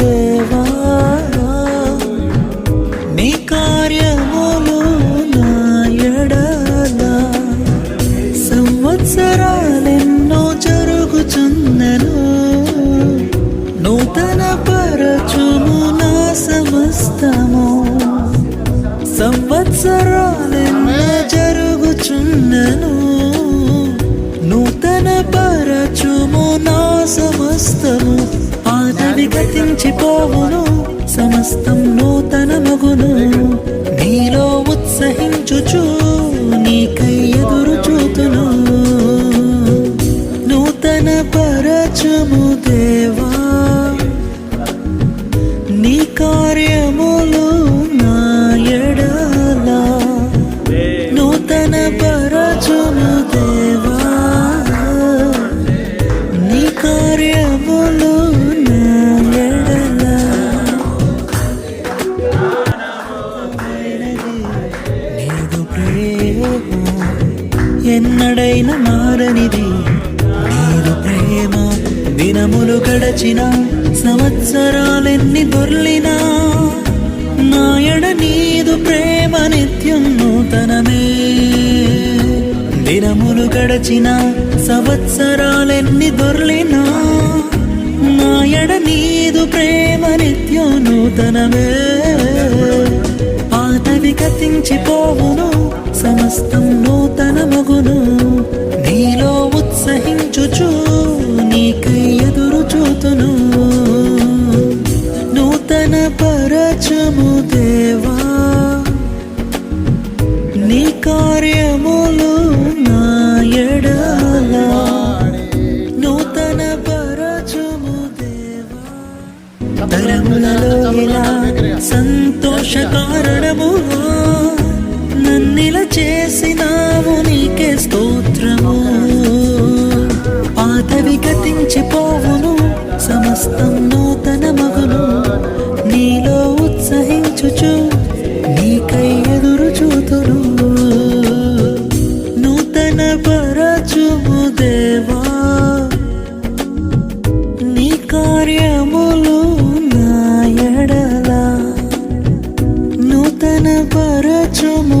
దేవా. నీ కార్యములు నా ఎడల. సంవత్సరాలెన్నో జరుగుచున్నను నూతన పరచుము నా సమస్తము. సంవత్సరాలెన్నో జరుగుచున్నను సమస్తము ఆదవి గతించిపోవును. సమస్తం నూతన మగును. నీలో ఉత్సహించుచు నీకై ఎదురు చూతును. నూతన పరచము దేవా. నీ కార్యము ఎన్నడైనా మారనిది. నీరు ప్రేమ దినములు గడచిన సంవత్సరాలెన్ని దొర్లినా నాయడ నీదు ప్రేమ నిత్యం నూతనమే. దినములు గడచిన సంవత్సరాలెన్ని దొర్లినా నాయడ నీదు ప్రేమ నిత్యం నూతనమే. పాతవి గతించిపోవును సమస్తం నూతన మగును. నీలో ఉత్సహించుచు నీకై ఎదురు చూతును. నూతన పరచము దేవా నీ కార్యములు నా ఎడల. నూతన పరచము దేవా చేసినావు నీకే స్తోత్రము. పాతవి గతించిపోవును సమస్తం నూతన మగును. నీలో ఉత్సహించుచు నీకై ఎదురు చూతును. నూతన పరచుము దేవా నీ కార్యములు నా ఎడల. నూతన పరచుము